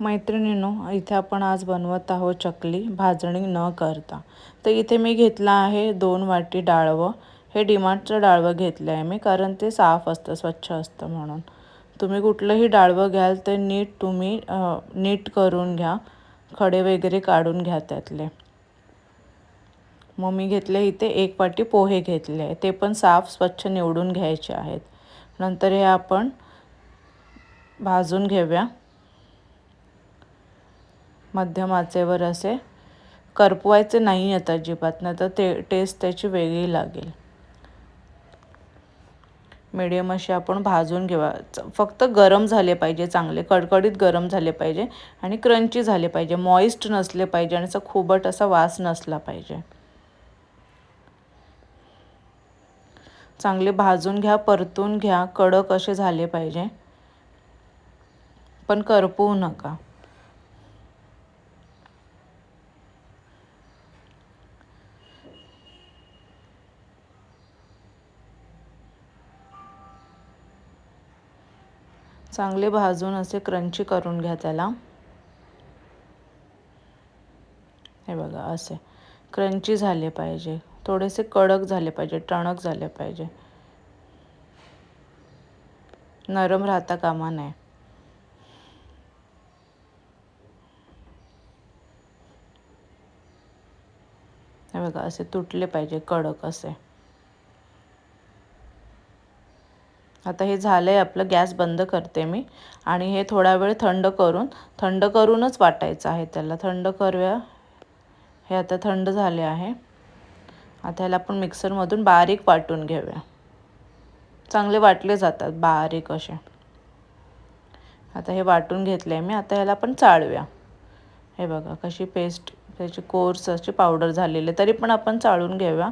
मैत्रिणींनो इथे आपण आज बनवत आहोत चकली. भाजणी न करता. तर इथे मी घेतलं आहे दोन वाटी डाळवं. हे डिमार्टचं डाळवं घेतलं आहे मी कारण ते साफ असतं स्वच्छ असतं म्हणून. तुम्ही कुठलंही डाळवं घ्याल ते नीट तुम्ही नीट करून घ्या. खडे वगैरे काढून घ्या त्यातले. मग मी घेतले इथे एक वाटी पोहे घेतले ते पण साफ स्वच्छ निवडून घ्यायचे आहेत. नंतर हे आपण भाजून घेऊया. मध्यम आचेवर असे करपवायचे नाही आहेत अजिबात नाही तर ते टेस्ट त्याची वेगळी लागेल. मिडियम असे आपण भाजून घेवा. फक्त गरम झाले पाहिजे चांगले कडकडीत गरम झाले पाहिजे आणि क्रंची झाले पाहिजे. मॉइस्ट नसले पाहिजे आणि असा खूबट असा वास नसला पाहिजे. चांगले भाजून घ्या परतून घ्या कडक असे झाले पाहिजे. पण करपवू नका. चांगले भाजून असे क्रंची करून घ्या त्याला. हे बघा असे. क्रंची झाले पाहिजे. थोडेसे कडक झाले पाहिजे टणक झाले पाहिजे. नरम राहता कामा नये. हे बघा असे तुटले पाहिजे कडक असे. आता हे झालं आहे आपलं गॅस बंद करते मी. आणि हे थोडा वेळ थंड करून थंड करूनच वाटायचं आहे त्याला. थंड करूया. हे आता थंड झाले आहे. आता ह्याला आपण मिक्सरमधून बारीक वाटून घेऊया. चांगले वाटले जातात बारीक असे. आता हे वाटून घेतले मी. आता ह्याला आपण चाळूया. हे बघा कशी पेस्ट त्याची कोर्स अशी पावडर झालेली तरी पण आपण चाळून घेऊया.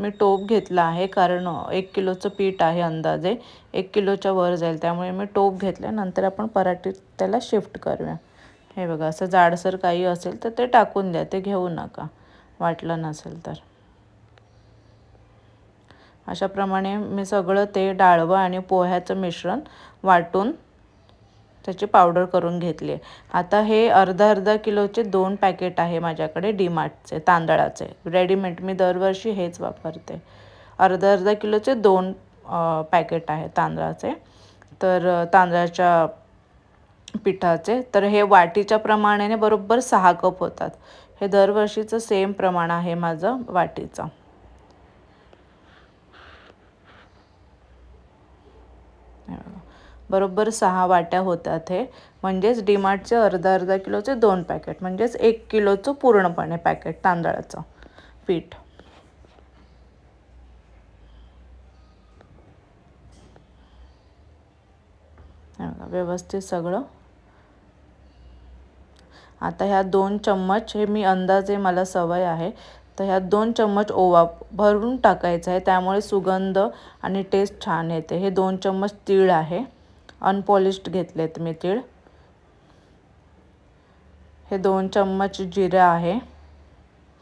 मी टोप घेतला आहे कारण एक किलोचं पीठ आहे अंदाजे एक किलोच्या वर जाईल त्यामुळे मी टोप घेतलं नंतर आपण पराठीत त्याला शिफ्ट करूया. हे बघा असं जाडसर काही असेल तर ते टाकून द्या ते घेऊ नका वाटलं नसेल तर. अशाप्रमाणे मी सगळं ते डाळवं आणि पोह्याचं मिश्रण वाटून त्याची पावडर करून घेतली आहे. आता हे अर्धा अर्धा किलोचे दोन पॅकेट आहे माझ्याकडे डीमार्टचे तांदळाचे. रेडीमेड मी दरवर्षी हेच वापरते. अर्धा अर्धा किलोचे दोन पॅकेट आहे तांदळाचे. तर तांदळाच्या पिठाचे. तर हे वाटीच्या प्रमाणाने बरोबर सहा कप होतात. हे दरवर्षीचं सेम प्रमाण आहे माझं वाटीचं. बरोबर सहा वाट्या होतात हे. म्हणजेच डीमार्टचे अर्धा अर्धा किलोचे दोन पॅकेट. म्हणजेच एक किलोचं पूर्णपणे पॅकेट तांदळाचं पीठ. व्यवस्थित सगळं. आता ह्या दोन चम्मच हे मी अंदाजे मला सवय आहे. तर ह्या दोन चम्मच ओवा भरून टाकायचा आहे. त्यामुळे सुगंध आणि टेस्ट छान येते. हे दोन चम्मच तीळ आहे. अनपॉलिश्ड घेतलेत मी तीळ हे दोन चम्मच जिरे आहे.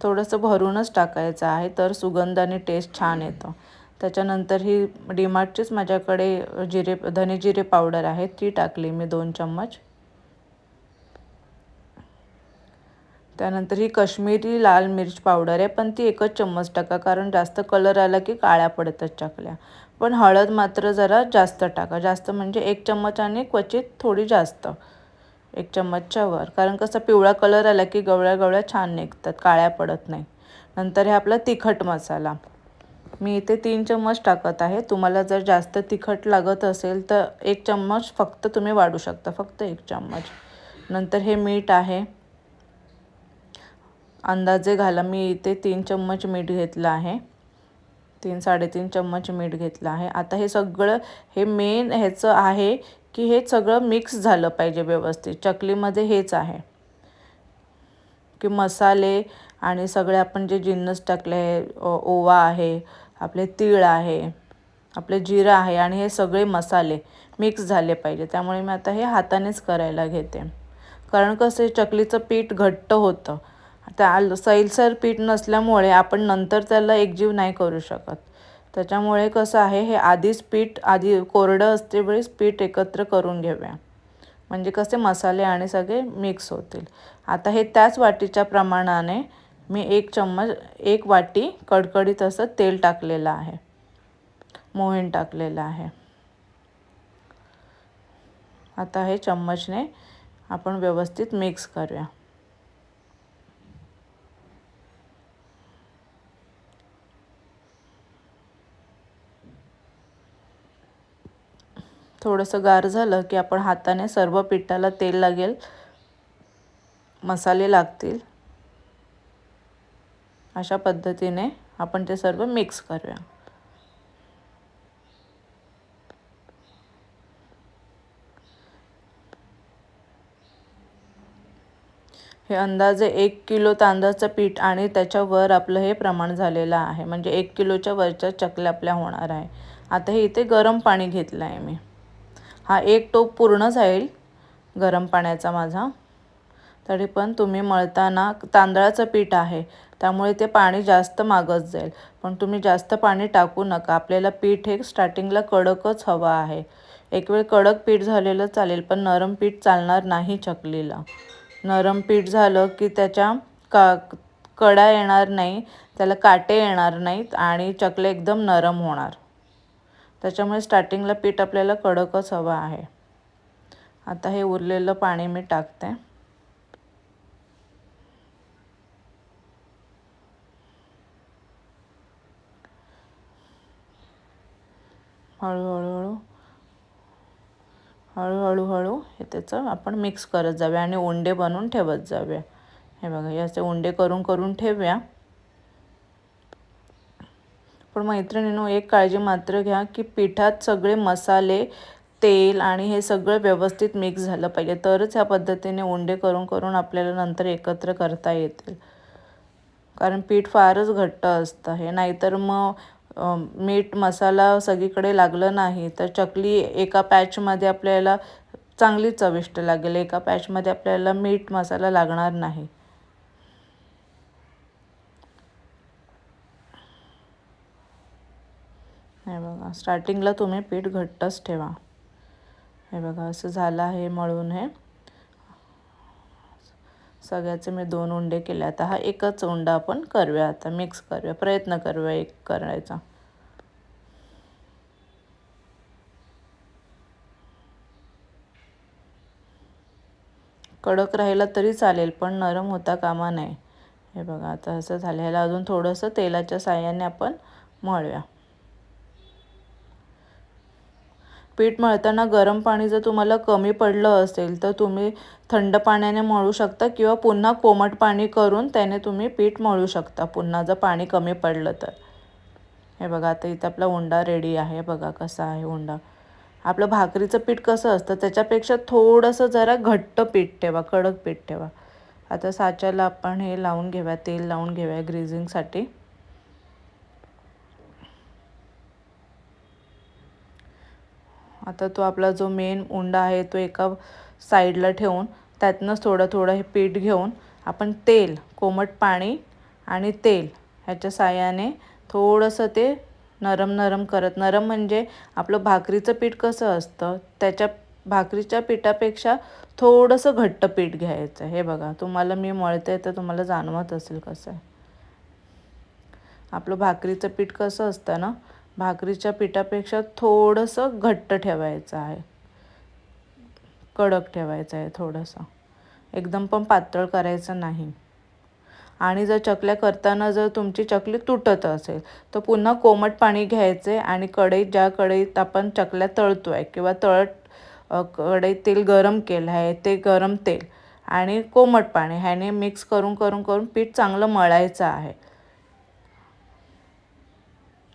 थोडंसं भरूनच टाकायचं आहे तर सुगंध आणि टेस्ट छान येतं. त्याच्यानंतर ही डीमार्टचीच माझ्याकडे जिरे धने जिरे पावडर आहे ती टाकली मी दोन चम्मच. त्यानंतर ही काश्मीरी लाल मिर्च पावडर आहे पण ती एकच चम्मच टाका कारण जास्त कलर आला की काळ्या पडतात चकल्या. पण हळद मात्र जरा जास्त टाका. जास्त म्हणजे एक चम्मच आणि क्वचित थोडी जास्त. एक चम्मचच्या वर. कारण कसं पिवळा कलर आला की गवळ्या गवळ्या छान निघतात काळ्या पडत नाही. नंतर हे आपला तिखट मसाला. मी इथे तीन चम्मच टाकत आहे. तुम्हाला जर जास्त तिखट लागत असेल तर एक चम्मच फक्त तुम्ही वाढू शकता. फक्त एक चम्मच. नंतर हे मीठ आहे. अंदाजे घाला. मी इथे तीन चम्मच मीठ घेतलं आहे. तीन साडेतीन चम्मच मीठ घेतलं आहे. आता हे सगळं हे मेन ह्याचं आहे की हे सगळं मिक्स झालं पाहिजे व्यवस्थित. चकलीमध्ये हेच आहे. की मसाले आणि सगळे आपण जे जिन्नस टाकले ओवा आहे आपले तीळ आहे आपले जिरं आहे आणि हे सगळे मसाले मिक्स झाले पाहिजे. त्यामुळे मी आता हे हातानेच करायला घेते. कारण कसं चकलीचं पीठ घट्ट होतं. त्या सैलसर पीठ नसल्यामुळे आपण नंतर त्याला एकजीव नाही करू शकत. त्याच्यामुळे कसं आहे हे आधीच पीठ आधी कोरडं असते वेळेस पीठ एकत्र करून घेऊया. म्हणजे कसे मसाले आणि सगळे मिक्स होतील. आता हे त्याच वाटीच्या प्रमाणाने मी एक चम्मच एक वाटी कडकडीत असं तेल टाकलेलं आहे. मोहीन टाकलेलं आहे. आता हे चम्मचने आपण व्यवस्थित मिक्स करूया. थोडंसं गार झालं की आपण हाताने सर्व पिठाला तेल लागेल. मसाले लागतील. अशा पद्धतीने आपण ते सर्व मिक्स करूया. हे अंदाजे एक किलो तांदळाचं पीठ आणि त्याच्यावर आपलं हे प्रमाण झालेलं आहे. म्हणजे एक किलोच्या वरच्या चकल्या आपल्या होणार आहे. आता हे इथे गरम पाणी घेतलं आहे मी. हा एक टोप पूर्ण जाईल गरम पाण्याचा माझा. तरी पण तुम्ही मळताना तांदळाचं पीठ आहे त्यामुळे ते पाणी जास्त मागत जाईल. पण तुम्ही जास्त पाणी टाकू नका आपल्याला पीठ हे स्टार्टिंगला कडकच हवं आहे. एक वेळ कडक पीठ झालेलं चालेल पण नरम पीठ चालणार नाही चकलीला नरम पीठ झालं की त्याच्या का कडा येणार नाही त्याला काटे येणार नाहीत आणि चकले एकदम नरम होणार. त्याच्यामुळे स्टार्टिंगला पीठ आपल्याला कडकच हवं आहे. आता हे उरलेलं पाणी मी टाकते. हळूहळू हळूहळूहळू हे त्याचं आपण मिक्स करत जाऊया आणि उंडे बनवून ठेवत जाऊया. हे बघा याचे उंडे करून करून ठेवूया. पण मैत्रिणीनो एक काळजी मात्र घ्या की पिठात सगळे मसाले तेल आणि हे सगळं व्यवस्थित मिक्स झालं पाहिजे. तरच ह्या पद्धतीने उंडे करून करून आपल्याला नंतर एकत्र करता येतील. कारण पीठ फारच घट्ट असतं हे. नाहीतर मग मीठ मसाला सगळीकडे लागलं नाही तर चकली एका पॅचमध्ये आपल्याला चांगली चविष्ट लागेल. एका पॅचमध्ये आपल्याला मीठ मसाला लागणार नाही. हे बघा स्टार्टिंगला तुम्ही पीठ घट्टच ठेवा. हे बघा असं झालं आहे मळून हे. सगळ्याचे मी दोन उंडे केले. आता हा एकच उंडा आपण करूया. आता मिक्स करूया. प्रयत्न करूया एक करायचा. कडक राहिला तरी चालेल पण नरम होता कामा नाही हे बघा आता असं झालं. ह्याला अजून थोडंसं तेलाच्या साह्याने आपण मळूया. पीठ मळताना गरम पाणी जर तुम्हाला कमी पडलं असेल तर तुम्ही थंड पाण्याने मळू शकता किंवा पुन्हा कोमट पाणी करून त्याने तुम्ही पीठ मळू शकता पुन्हा जर पाणी कमी पडलं तर. हे बघा आता इथं आपला उंडा रेडी आहे. बघा कसा आहे उंडा. आपलं भाकरीचं पीठ कसं असतं त्याच्यापेक्षा थोडंसं जरा घट्ट पीठ ठेवा कडक पीठ ठेवा. आता साच्याला आपण हे लावून घेऊया तेल लावून घेऊया ग्रीझिंगसाठी. आता तो आपला जो मेन उंडा आहे तो एका साईडला ठेवून त्यातनंच थोडं थोडं हे पीठ घेऊन आपण तेल कोमट पाणी आणि तेल ह्याच्या साह्याने थोडंसं ते नरम नरम करत. नरम म्हणजे आपलं भाकरीचं पीठ कसं असतं? त्याच्या भाकरीच्या पिठापेक्षा थोडंसं घट्ट पीठ घ्यायचं हे बघा तुम्हाला मी मळते तर तुम्हाला जाणवत असेल कसं आहे. आपलं भाकरीचं पीठ कसं असतं ना भाकरीच्या पिठापेक्षा थोडंसं घट्ट ठेवायचं आहे. कडक ठेवायचं आहे थोडंसं. एकदम पण पातळ करायचं नाही. आणि जर चकल्या करताना जर तुमची चकली तुटत असेल तर पुन्हा कोमट पाणी घ्यायचे आणि कढईत ज्या कढईत आपण चकल्या तळतो आहे किंवा तळत कढईत तेल गरम केलं आहे ते गरम तेल आणि कोमट पाणी ह्याने मिक्स करून करून करून पीठ चांगलं मळायचं आहे.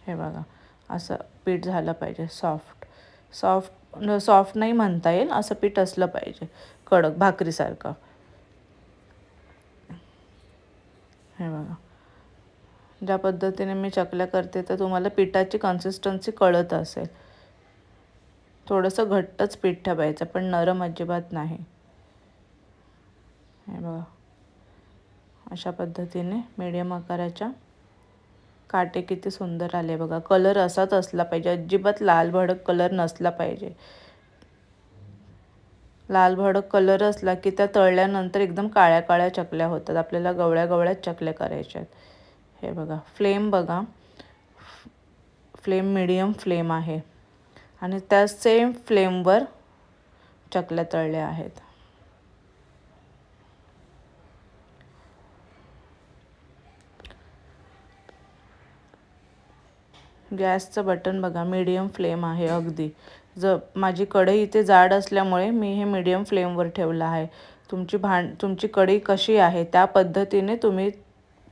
हे बघा. असं पीठ झालं पाहिजे सॉफ्ट सॉफ्ट सॉफ्ट नाही म्हणता येईल असं पीठ असलं पाहिजे कडक भाकरीसारखं. हे बघा. ज्या पद्धतीने मी चकल्या करते तर तुम्हाला पिठाची कन्सिस्टन्सी कळत असेल. थोडंसं घट्टच पीठ ठेवायचं पण नरम अजिबात नाही. हे बघा. अशा पद्धतीने मीडियम आकाराच्या काटे किती सुंदर आले बघा. कलर असाच असला पाहिजे. अजिबात लाल भडक कलर नसला पाहिजे. लाल भडक कलर असला की त्या तळल्यानंतर एकदम काळ्या काळ्या चकल्या होतात. आपल्याला गवळ्या गवळ्या चकल्या करायच्या आहेत. हे बघा. फ्लेम बघा. फ्लेम मिडियम फ्लेम आहे. आणि त्या सेम फ्लेमवर चकल्या तळल्या आहेत. गॅसचं बटन बघा मीडियम फ्लेम आहे अगदी. ज माझी कढई इथे जाड असल्यामुळे मी हे मीडियम फ्लेमवर ठेवलं आहे. तुमची भांड तुमची कढई कशी आहे त्या पद्धतीने तुम्ही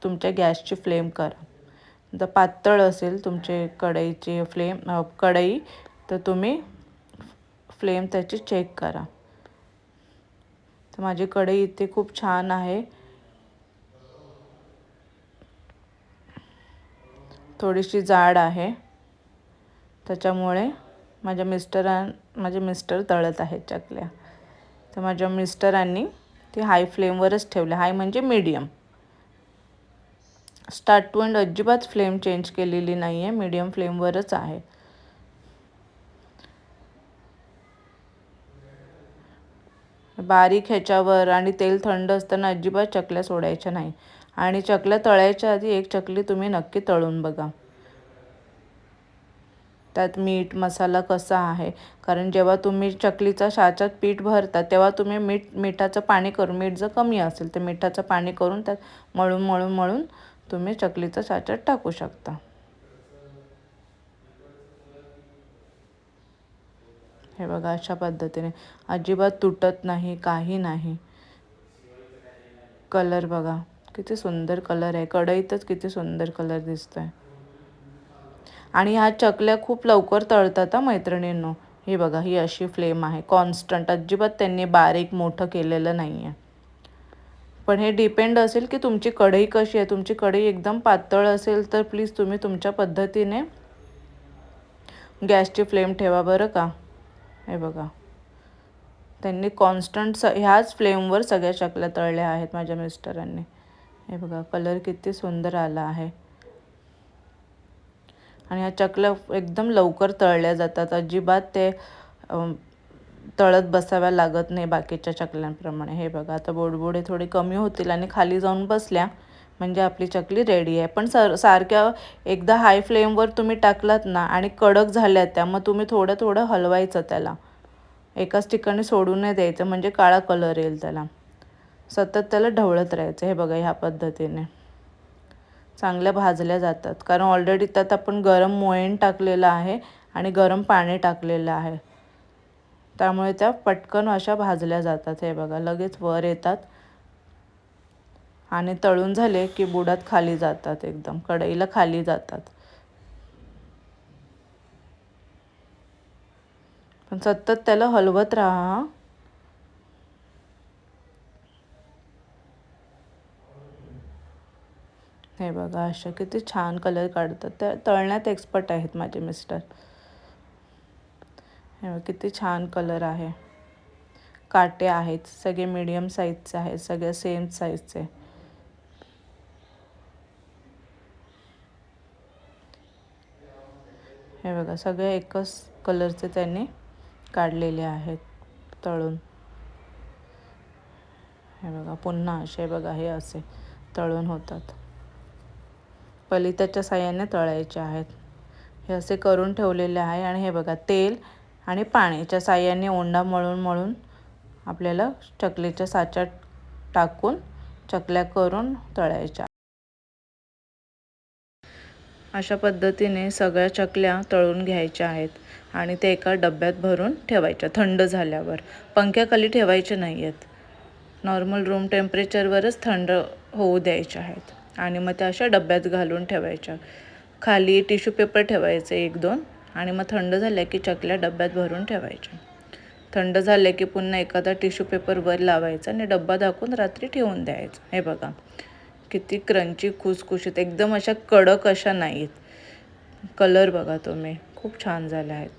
तुमच्या गॅसची फ्लेम करा. जर पातळ असेल तुमचे कढईची फ्लेम कढई तर तुम्ही फ्लेम त्याची चेक करा. तर माझी कढई इथे खूप छान आहे. थोडीशी जाड आहे. त्याच्यामुळे माझ्या मिस्टरां माझे मिस्टर तळत आहेत चकल्या. तर माझ्या मिस्टरांनी ती हाय फ्लेमवरच ठेवले हाय म्हणजे मीडियम स्टार्ट टू एंड अजिबात फ्लेम चेंज केलेली नाही आहे मीडियम फ्लेमवरच आहे. बारीक ह्याच्यावर आणि तेल थंड असताना अजिबात चकल्या सोडायच्या नाही. आणि चकल्या तळायच्या आधी एक चकली तुम्ही नक्की तळून बघा. त्यात मीठ मसाला कसा आहे? कारण जेव्हा तुम्ही चकलीचा साच्यात पीठ भरता तेव्हा तुम्ही मीठ मिठाचं पाणी करून मीठ जर कमी असेल तर मिठाचं पाणी करून त्यात मळून मळून मळून तुम्ही चकलीचा साच्यात टाकू शकता. हे बघा अशा पद्धतीने. अजिबात तुटत नाही काही नाही. कलर बघा. किती सुंदर कलर आहे. कढईतच किती सुंदर कलर दिसतो आहे आणि ह्या चकल्या खूप लवकर तळतात हा मैत्रिणींनो. हे बघा ही अशी फ्लेम आहे. कॉन्स्टंट अजिबात त्यांनी बारीक मोठं केलेलं नाही आहे पण हे डिपेंड असेल की तुमची कढई कशी आहे. तुमची कढई एकदम पातळ असेल तर प्लीज तुम्ही तुमच्या पद्धतीने गॅसची फ्लेम ठेवा बरं का. हे बघा. त्यांनी कॉन्स्टंट स ह्याच फ्लेमवर सगळ्या चकल्या तळल्या आहेत माझ्या मिस्टरांनी हे बघा कलर किती सुंदर आला आहे. आणि ह्या चकल्या एकदम लवकर तळल्या जातात. अजिबात ते तळत बसाव्या लागत नाही बाकीच्या चकल्यांप्रमाणे. हे बघा आता बोडबोडे थोडे कमी होतील आणि खाली जाऊन बसल्या म्हणजे आपली चकली रेडी आहे. पण सर सारख्या एकदा हाय फ्लेमवर तुम्ही टाकलात ना आणि कडक झाल्या त्या मग तुम्ही थोडं थोडं हलवायचं त्याला. एकाच ठिकाणी सोडून नाही द्यायचं म्हणजे काळा कलर येईल त्याला. सतत त्याला ढवळत राहायचं हे बघा ह्या पद्धतीने. चांगल्या भाजल्या जातात. कारण ऑलरेडी त्यात आपण गरम मोयण टाकलेलं आहे आणि गरम पाणी टाकलेलं आहे. त्यामुळे त्या पटकन अशा भाजल्या जातात हे बघा. लगेच वर येतात आणि तळून झाले की बुडात खाली जातात एकदम. कढईला खाली जातात. पण सतत त्याला हलवत राहा. हे बघा अशा किती छान कलर काढतात. त्या तळण्यात एक्सपर्ट आहेत माझे मिस्टर हे किती छान कलर आहे. काटे आहेत सगळे मीडियम साईजचे आहेत सगळे सेम साईजचे हे बघा सगळे एकच कलरचे त्यांनी काढलेले आहेत तळून. हे बघा पुन्हा असे बघा हे असे तळून होतात. पलिताच्या साह्याने तळायचे आहेत. हे असे करून ठेवलेले आहे आणि हे बघा तेल आणि पाण्याच्या साह्याने ओंडा मळून मळून आपल्याला चकलीच्या साच्यात टाकून चकल्या करून तळायच्या. अशा पद्धतीने सगळ्या चकल्या तळून घ्यायच्या आहेत आणि ते एका डब्यात भरून ठेवायच्या थंड झाल्यावर. पंख्याखाली ठेवायचे नाही आहेत नॉर्मल रूम टेम्परेचरवरच थंड होऊ द्यायच्या आहेत. आणि मग त्या अशा डब्यात घालून ठेवायच्या. खाली टिश्यू पेपर ठेवायचे एक दोन आणि मग थंड झाल्या की चकल्या डब्यात भरून ठेवायच्या. थंड झाल्या की पुन्हा एखादा टिश्यू पेपर वर लावायचा आणि डब्बा दाखवून रात्री ठेवून द्यायचं. हे बघा किती क्रंची खुसखुशीत एकदम अशा कडक अशा नाहीत. कलर बघा तुम्ही खूप छान झाल्या आहेत.